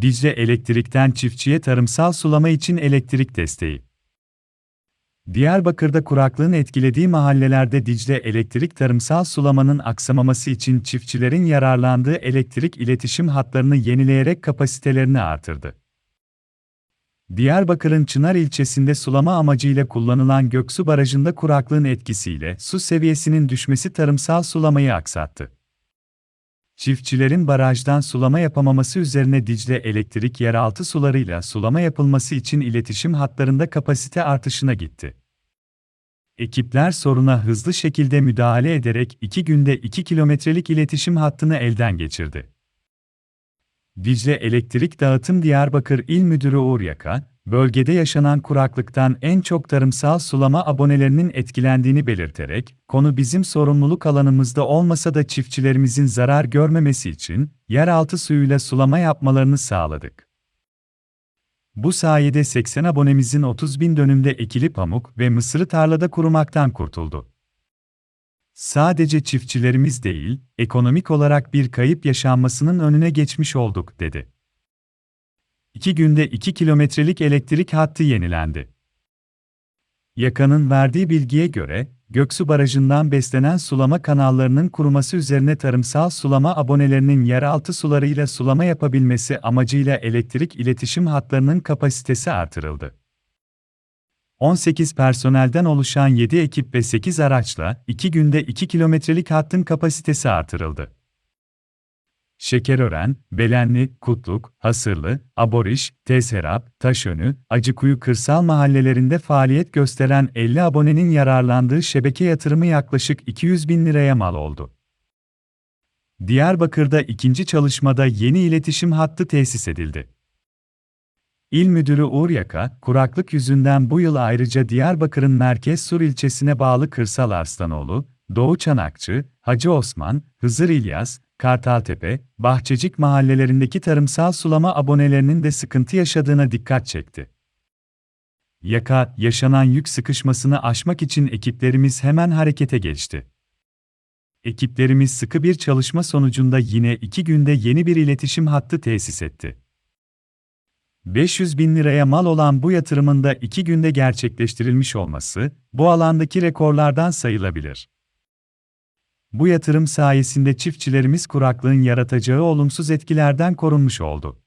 Dicle Elektrik'ten çiftçiye tarımsal sulama için elektrik desteği. Diyarbakır'da kuraklığın etkilediği mahallelerde Dicle Elektrik tarımsal sulamanın aksamaması için çiftçilerin yararlandığı elektrik iletişim hatlarını yenileyerek kapasitelerini artırdı. Diyarbakır'ın Çınar ilçesinde sulama amacıyla kullanılan Göksu Barajı'nda kuraklığın etkisiyle su seviyesinin düşmesi tarımsal sulamayı aksattı. Çiftçilerin barajdan sulama yapamaması üzerine Dicle Elektrik yeraltı sularıyla sulama yapılması için iletişim hatlarında kapasite artışına gitti. Ekipler soruna hızlı şekilde müdahale ederek 2 günde 2 kilometrelik iletişim hattını elden geçirdi. Dicle Elektrik Dağıtım Diyarbakır İl Müdürü Uğur Yaka, bölgede yaşanan kuraklıktan en çok tarımsal sulama abonelerinin etkilendiğini belirterek, konu bizim sorumluluk alanımızda olmasa da çiftçilerimizin zarar görmemesi için yeraltı suyuyla sulama yapmalarını sağladık. Bu sayede 80 abonemizin 30 bin dönümde ekili pamuk ve mısırı tarlada kurumaktan kurtuldu. Sadece çiftçilerimiz değil, ekonomik olarak bir kayıp yaşanmasının önüne geçmiş olduk, dedi. İki günde 2 kilometrelik elektrik hattı yenilendi. Yakanın verdiği bilgiye göre, Göksu Barajı'ndan beslenen sulama kanallarının kuruması üzerine tarımsal sulama abonelerinin yeraltı sularıyla sulama yapabilmesi amacıyla elektrik iletişim hatlarının kapasitesi artırıldı. 18 personelden oluşan 7 ekip ve 8 araçla 2 günde 2 kilometrelik hattın kapasitesi artırıldı. Şekerören, Belenli, Kutluk, Hasırlı, Aboriş, Tezherap, Taşönü, Acıkuyu kırsal mahallelerinde faaliyet gösteren 50 abonenin yararlandığı şebeke yatırımı yaklaşık 200 bin liraya mal oldu. Diyarbakır'da ikinci çalışmada yeni iletişim hattı tesis edildi. İl Müdürü Uğur Yaka, kuraklık yüzünden bu yıl ayrıca Diyarbakır'ın Merkez Sur ilçesine bağlı Kırsal Arslanoğlu, Doğu Çanakçı, Hacı Osman, Hızır İlyas, Kartaltepe, Bahçecik mahallelerindeki tarımsal sulama abonelerinin de sıkıntı yaşadığına dikkat çekti. Yaka, yaşanan yük sıkışmasını aşmak için ekiplerimiz hemen harekete geçti. Ekiplerimiz sıkı bir çalışma sonucunda yine iki günde yeni bir iletişim hattı tesis etti. 500 bin liraya mal olan bu yatırımın da iki günde gerçekleştirilmiş olması, bu alandaki rekorlardan sayılabilir. Bu yatırım sayesinde çiftçilerimiz kuraklığın yaratacağı olumsuz etkilerden korunmuş oldu.